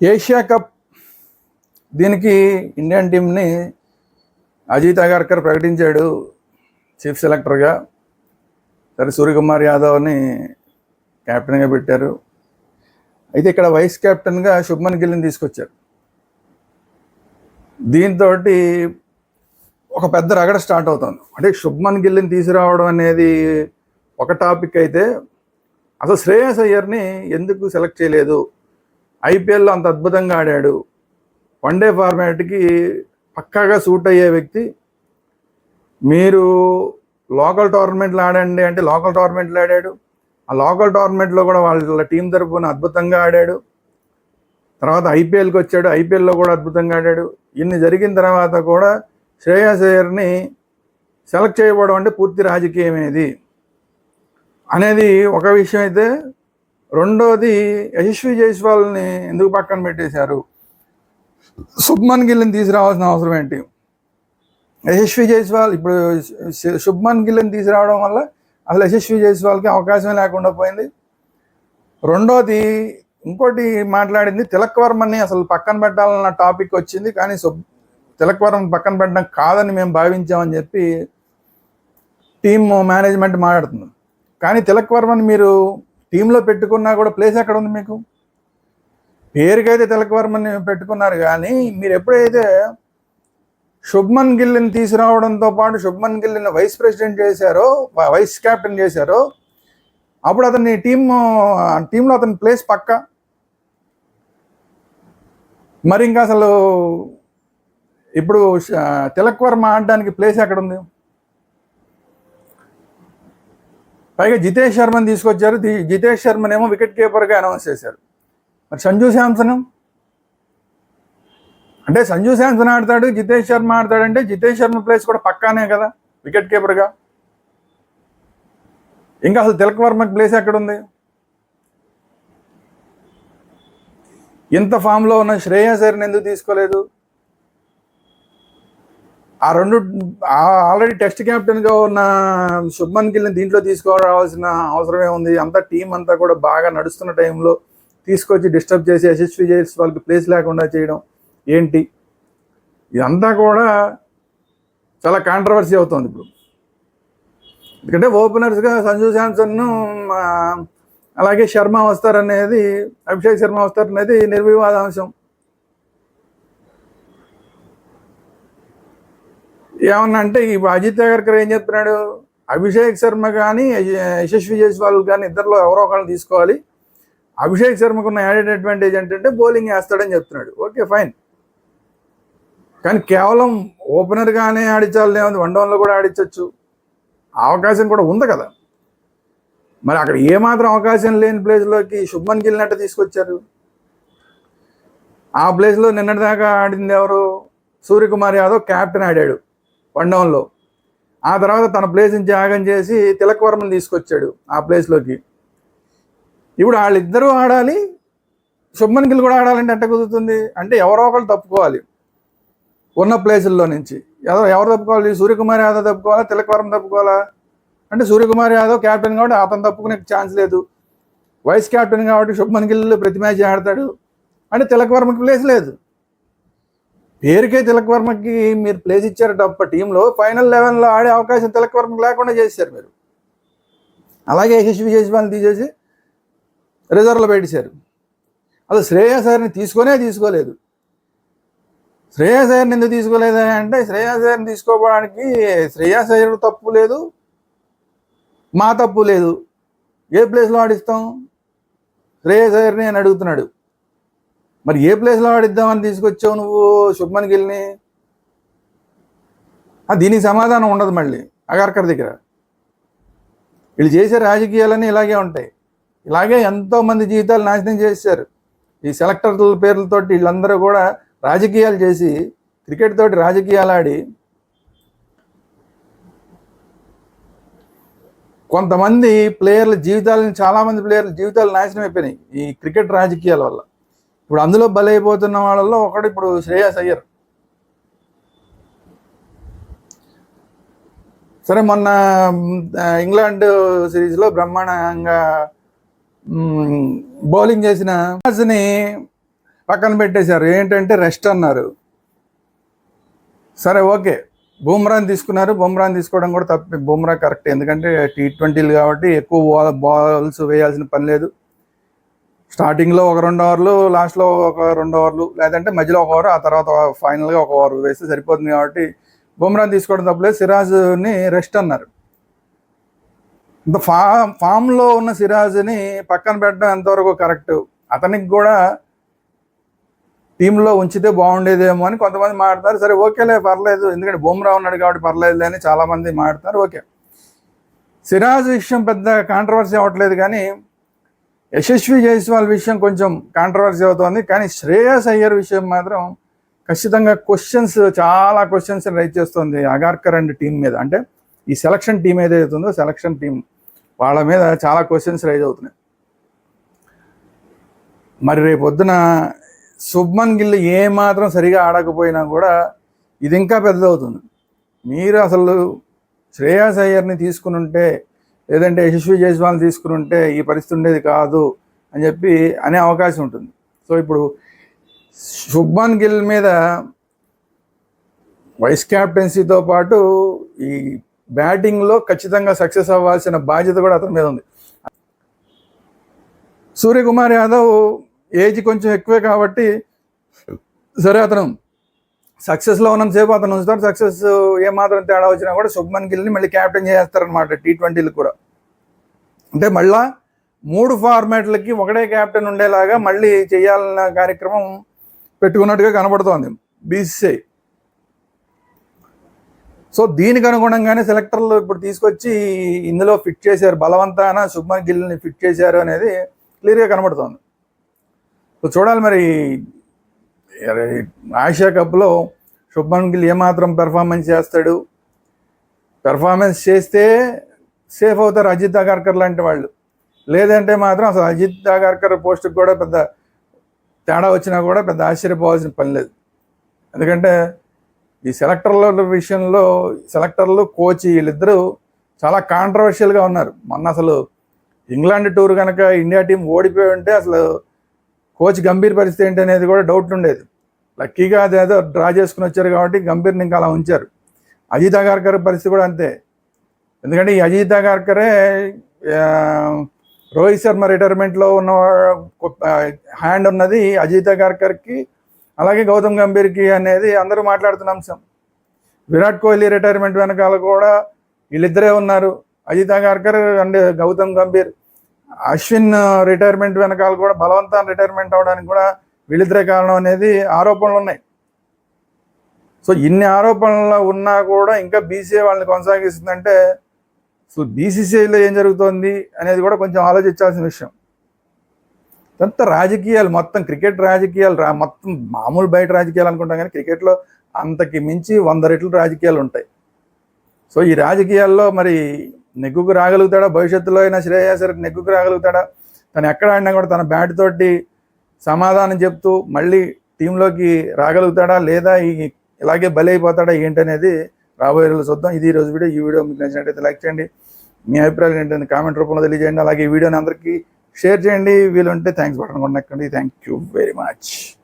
Asia cup దీనికి Indian టీంని అజిత్ అగర్కర్ ప్రకటించాడు చీఫ్ సెలెక్టర్గా. సరే సూర్యకుమార్ యాదవ్ని క్యాప్టెన్గా పెట్టారు. అయితే ఇక్కడ వైస్ కెప్టెన్గా శుభ్మన్ గిల్ని తీసుకొచ్చారు. దీంతో ఒక పెద్ద రగడ స్టార్ట్ అవుతుంది. అంటే శుభ్మన్ గిల్ని తీసుకురావడం అనేది ఒక టాపిక్ అయితే అసలు శ్రేయస్ అయ్యర్ని ఎందుకు సెలెక్ట్ చేయలేదు? ఐపీఎల్లో అంత అద్భుతంగా ఆడాడు. వన్డే ఫార్మాట్కి పక్కాగా సూట్ అయ్యే వ్యక్తి. మీరు లోకల్ టోర్నమెంట్లు ఆడండి అంటే లోకల్ టోర్నమెంట్లు ఆడాడు. ఆ లోకల్ టోర్నమెంట్లో కూడా వాళ్ళ టీం తరఫున అద్భుతంగా ఆడాడు. తర్వాత ఐపీఎల్కి వచ్చాడు. ఐపీఎల్లో కూడా అద్భుతంగా ఆడాడు. ఇన్ని జరిగిన తర్వాత కూడా శ్రేయస్ అయ్యర్ని సెలెక్ట్ చేయబడడం అంటే పూర్తి రాజకీయమేది. అనేది ఒక విషయం అయితే రెండోది యశస్వి జైస్వాల్ని ఎందుకు పక్కన పెట్టేశారు? శుభ్మన్ గిల్ని తీసుకురావాల్సిన అవసరం ఏంటి? యశస్వి జైస్వాల్ ఇప్పుడు శుభ్మన్ గిల్ని తీసుకురావడం వల్ల అసలు యశస్వి జైస్వాల్కి అవకాశం లేకుండా పోయింది. రెండోది ఇంకోటి మాట్లాడింది తిలక్వర్మని అసలు పక్కన పెట్టాలన్న టాపిక్ వచ్చింది కానీ శుభ్ తిలక్ పక్కన పెట్టడం కాదని మేము భావించామని చెప్పి టీమ్ మేనేజ్మెంట్ మాట్లాడుతుంది. కానీ తిలక్వర్మని మీరు టీంలో పెట్టుకున్నా కూడా ప్లేస్ ఎక్కడ ఉంది మీకు? పేరుకైతే తిలక్ వర్మని పెట్టుకున్నారు కానీ మీరు ఎప్పుడైతే శుభ్మన్ గిల్ని తీసుకురావడంతో పాటు శుభ్మన్ గిల్ని వైస్ ప్రెసిడెంట్ చేశారో వైస్ కెప్టెన్ చేశారో అప్పుడు అతని టీమ్ టీంలో అతని ప్లేస్ పక్క? మరి ఇంకా అసలు ఇప్పుడు తిలక్ వర్మ ఆడడానికి ప్లేస్ ఎక్కడ ఉంది? పైగా జితేష్ శర్మని తీసుకొచ్చారు. జితేష్ శర్మనేమో వికెట్ కీపర్గా అనౌన్స్ చేశారు. మరి సంజు శాంసన్? అంటే సంజు శాంసన్ ఆడతాడు జితేష్ శర్మ ఆడతాడంటే జితేష్ శర్మ ప్లేస్ కూడా పక్కానే కదా వికెట్ కీపర్గా ఇంకా అసలు తిలక్ వర్మకి ప్లేస్ ఎక్కడుంది? ఇంత ఫామ్లో ఉన్న శ్రేయస్ అయ్యర్ని ఎందుకు తీసుకోలేదు? ఆ రెండు ఆల్రెడీ టెస్ట్ కెప్టెన్గా ఉన్న శుభ్మన్ గిల్ని దీంట్లో తీసుకురావాల్సిన అవసరమే ఉంది. అంతా టీం అంతా కూడా బాగా నడుస్తున్న టైంలో తీసుకొచ్చి డిస్టర్బ్ చేసి యశస్వి చేసి వాళ్ళకి ప్లేస్ లేకుండా చేయడం ఏంటి? ఇదంతా కూడా చాలా కాంట్రవర్సీ అవుతుంది ఇప్పుడు. ఎందుకంటే ఓపెనర్స్గా సంజు శాంసన్ను అలాగే శర్మ వస్తారనేది అభిషేక్ శర్మ వస్తారనేది నిర్వివాదాంశం. ఏమన్నా అంటే ఈ అజిత్ అగర్కర్ ఏం చెప్తున్నాడు? అభిషేక్ శర్మ కానీ యశస్వి జైస్వాల్ కానీ ఇద్దరిలో ఎవరో ఒకరిని తీసుకోవాలి. అభిషేక్ శర్మకు ఉన్న యాడెడ్ అడ్వాంటేజ్ ఏంటంటే బౌలింగ్ వేస్తాడని చెప్తున్నాడు. ఓకే ఫైన్ కానీ కేవలం ఓపెనర్గానే ఆడించాలి ఏముంది వన్ డౌన్లో కూడా ఆడించవచ్చు ఆ అవకాశం కూడా ఉంది కదా. మరి అక్కడ ఏమాత్రం అవకాశం లేని ప్లేస్లోకి శుభ్మన్ గిల్ నట్టు తీసుకొచ్చారు. ఆ ప్లేస్లో నిన్నటిదాకా ఆడింది ఎవరు? సూర్యకుమార్ యాదవ్ క్యాప్టెన్ ఆడాడు. వన్ డౌన్లో ఆ తర్వాత తన ప్లేస్ని యాగం చేసి తిలకవర్మని తీసుకొచ్చాడు ఆ ప్లేస్లోకి. ఇప్పుడు వాళ్ళిద్దరూ ఆడాలి శుభ్మన్ గిల్ కూడా ఆడాలంటే ఎట్ట కుదురుతుంది? అంటే ఎవరో ఒకరు తప్పుకోవాలి. ఉన్న ప్లేసుల్లో నుంచి. ఎవరు ఎవరు తప్పుకోవాలి? సూర్యకుమార్ యాదవ్ తప్పుకోవాలా? తిలకవరం తప్పుకోవాలా? అంటే సూర్యకుమార్ యాదవ్ క్యాప్టెన్ కాబట్టి అతను తప్పుకునే ఛాన్స్ లేదు. వైస్ క్యాప్టెన్ కాబట్టి శుభ్మన్ గిల్ ప్రతి మ్యాచ్ ఆడతాడు. అంటే తిలకవరంకి ప్లేస్ లేదు. పేరుకే తిలక్ వర్మకి మీరు ప్లేస్ ఇచ్చారు తప్ప టీంలో ఫైనల్ లెవెన్లో ఆడే అవకాశం తిలక్ వర్మకి లేకుండా చేశారు మీరు. అలాగే యశస్వి జైస్వాల్ని తీసేసి రిజర్వ్లో పెట్టేశారు. అసలు శ్రేయాసారిని తీసుకొనే తీసుకోలేదు. శ్రేయస్ ఎందుకు తీసుకోలేదు అంటే శ్రేయస్ తీసుకోవడానికి శ్రేయాసారి తప్పు లేదు మా తప్పు లేదు. ఏ ప్లేస్లో ఆడిస్తాం? శ్రేయస్ అని అడుగుతున్నాడు. మరి ఏ ప్లేస్లో ఆడిద్దామని తీసుకొచ్చావు నువ్వు శుభ్మన్ గిల్ని? దీనికి సమాధానం ఉండదు మళ్ళీ అగార్కర్ దగ్గర. వీళ్ళు చేసే రాజకీయాలన్నీ ఇలాగే ఉంటాయి. ఇలాగే ఎంతో మంది జీవితాలు నాశనం చేశారు. ఈ సెలెక్టర్ల పేర్లతోటి వీళ్ళందరూ కూడా రాజకీయాలు చేసి క్రికెట్ తోటి రాజకీయాలు ఆడి కొంతమంది ప్లేయర్ల జీవితాలను చాలామంది ప్లేయర్ల జీవితాలు నాశనం అయిపోయినాయి ఈ క్రికెట్ రాజకీయాల వల్ల. ఇప్పుడు అందులో బలైపోతున్న వాళ్ళల్లో ఒకడు ఇప్పుడు శ్రేయస్ అయ్యర్. సరే మొన్న ఇంగ్లాండ్ సిరీస్లో బ్రహ్మాండంగా బౌలింగ్ చేసిన ని పక్కన పెట్టేశారు. ఏంటంటే రెస్ట్ అన్నారు. సరే ఓకే. బూమ్రాన్ తీసుకున్నారు. బూమ్రాన్ తీసుకోవడం కూడా తప్ప. బూమ్రా కరెక్ట్. ఎందుకంటే టీ ట్వంటీలు కాబట్టి ఎక్కువ బాల్స్ వేయాల్సిన పని లేదు. స్టార్టింగ్లో ఒక రెండు ఓవర్లు లాస్ట్లో ఒక రెండు ఓవర్లు లేదంటే మధ్యలో ఒక ఓవర్ ఆ తర్వాత ఫైనల్గా ఒక ఓవర్ వేస్తే సరిపోతుంది కాబట్టి బుమ్రాని తీసుకోవడం తప్పలేదు. సిరాజ్ని రెస్ట్ అన్నారు. ఇంత ఫా ఫామ్లో ఉన్న సిరాజ్ని పక్కన పెట్టడం ఎంతవరకు కరెక్ట్? అతనికి కూడా టీంలో ఉంచితే బాగుండేదేమో అని కొంతమంది మాట్లాడతారు. సరే ఓకేలే పర్లేదు. ఎందుకంటే బుమ్రా ఉన్నాడు కాబట్టి పర్లేదు అని చాలామంది మాట్లాడతారు. ఓకే. సిరాజ్ విషయం పెద్ద కాంట్రవర్సీ అవ్వట్లేదు కానీ యశస్వి జైస్వాల్ విషయం కొంచెం కాంట్రవర్సీ అవుతోంది కానీ శ్రేయస్ అయ్యర్ విషయం మాత్రం ఖచ్చితంగా క్వశ్చన్స్ చాలా క్వశ్చన్స్ రైజ్ చేస్తుంది అగార్కర్ అండ్ టీం మీద. అంటే ఈ సెలక్షన్ టీం ఏదైతే ఉందో సెలక్షన్ టీం వాళ్ళ మీద చాలా క్వశ్చన్స్ రైజ్ అవుతున్నాయి. మరి రేపు పొద్దున శుభ్మన్ గిల్ ఏ మాత్రం సరిగా ఆడకపోయినా కూడా ఇది ఇంకా పెద్దదవుతుంది. మీరు అసలు శ్రేయాస్ అయ్యర్ని తీసుకుని ఉంటే లేదంటే యశస్వి జైస్వాల్ని తీసుకుని ఉంటే ఈ పరిస్థితి ఉండేది కాదు అని చెప్పి అనే అవకాశం ఉంటుంది. సో ఇప్పుడు శుభ్మన్ గిల్ మీద వైస్ క్యాప్టెన్సీతో పాటు ఈ బ్యాటింగ్లో ఖచ్చితంగా సక్సెస్ అవ్వాల్సిన బాధ్యత కూడా అతని మీద ఉంది. సూర్యకుమార్ యాదవ్ ఏజ్ కొంచెం ఎక్కువే కాబట్టి సరే అతను సక్సెస్లో ఉన్నంతసేపు అతను ఉంచుతాడు. సక్సెస్ ఏమాత్రం తేడా వచ్చినా కూడా శుభ్మన్ గిల్ని మళ్ళీ క్యాప్టెన్ చేస్తారనమాట టీ ట్వంటీలు కూడా. అంటే మళ్ళా మూడు ఫార్మాట్లకి ఒకటే క్యాప్టెన్ ఉండేలాగా మళ్ళీ చేయాలన్న కార్యక్రమం పెట్టుకున్నట్టుగా కనబడుతోంది బీసీసీ సో దీనికి అనుగుణంగానే సెలెక్టర్లు ఇప్పుడు తీసుకొచ్చి ఇందులో ఫిట్ చేశారు. బలవంతాన శుభ్మన్ గిల్ని ఫిట్ చేశారు అనేది క్లియర్గా కనబడుతోంది. సో చూడాలి మరి ఆసియా కప్లో శుభ్మన్ గిల్ ఏమాత్రం పెర్ఫార్మెన్స్ చేస్తాడు? పెర్ఫార్మెన్స్ చేస్తే సేఫ్ అవుతారు అజిత్ అగార్కర్ లాంటి వాళ్ళు. లేదంటే మాత్రం అసలు అజిత్ అగార్కర్ పోస్ట్కి కూడా పెద్ద తేడా వచ్చినా కూడా పెద్ద ఆశ్చర్యపోవాల్సిన పని లేదు. ఎందుకంటే ఈ సెలెక్టర్ల విషయంలో సెలెక్టర్లు కోచ్ వీళ్ళిద్దరూ చాలా కాంట్రవర్షియల్గా ఉన్నారు. మొన్న అసలు ఇంగ్లాండ్ టూర్ కనుక ఇండియా టీం ఓడిపోయి ఉంటే అసలు కోచ్ గంభీర్ పరిస్థితి ఏంటి అనేది కూడా డౌట్ ఉండేది. లక్కీగా అదేదో డ్రా చేసుకుని వచ్చారు కాబట్టి గంభీర్ని ఇంకా అలా ఉంచారు. అజిత్ అగార్కర్ పరిస్థితి కూడా అంతే. ఎందుకంటే ఈ అజిత్ అగార్కరే రోహిత్ శర్మ రిటైర్మెంట్లో ఉన్న హ్యాండ్ ఉన్నది అజిత్ అగార్కర్కి అలాగే గౌతమ్ గంభీర్కి అనేది అందరూ మాట్లాడుతున్న అంశం. విరాట్ కోహ్లీ రిటైర్మెంట్ వెనకాల కూడా వీళ్ళిద్దరే ఉన్నారు. అజిత్ అగార్కర్ అండ్ గౌతమ్ గంభీర్. అశ్విన్ రిటైర్మెంట్ వెనకాల కూడా బలవంతాన్ని రిటైర్మెంట్ అవడానికి కూడా వీళ్ళిద్దరే కారణం అనేది ఆరోపణలు ఉన్నాయి. సో ఇన్ని ఆరోపణలు ఉన్నా కూడా ఇంకా బీసీఏ వాళ్ళని కొనసాగిస్తుందంటే సో బీసీసీఐలో ఏం జరుగుతోంది అనేది కూడా కొంచెం ఆలోచించాల్సిన విషయం. అంత రాజకీయాలు మొత్తం క్రికెట్ రాజకీయాలు రా మొత్తం మామూలు బయట రాజకీయాలు అనుకుంటాం కానీ క్రికెట్లో అంతకి మించి వంద రెట్లు రాజకీయాలు ఉంటాయి. సో ఈ రాజకీయాల్లో మరి నెగ్గుకు రాగలుగుతాడా? భవిష్యత్తులో అయినా శ్రేయసర్ నెగ్గుకు రాగలుగుతాడా? తను ఎక్కడ ఆడినా కూడా తన బ్యాట్ తోటి సమాధానం చెప్తూ మళ్ళీ టీంలోకి రాగలుగుతాడా? లేదా ఈ ఇలాగే బలైపోతాడా ఏంటనేది రాబోయే రోజులు చూద్దాం. ఇది ఈ రోజు వీడియో. ఈ వీడియో మీకు నచ్చినట్టయితే లైక్ చేయండి. మీ అభిప్రాయాలు ఏంటంటే కామెంట్ రూపంలో తెలియజేయండి. అలాగే ఈ వీడియోని అందరికీ షేర్ చేయండి. వీలుంటే థ్యాంక్స్ బటన్ కొనక్కండి థ్యాంక్ యూ వెరీ మచ్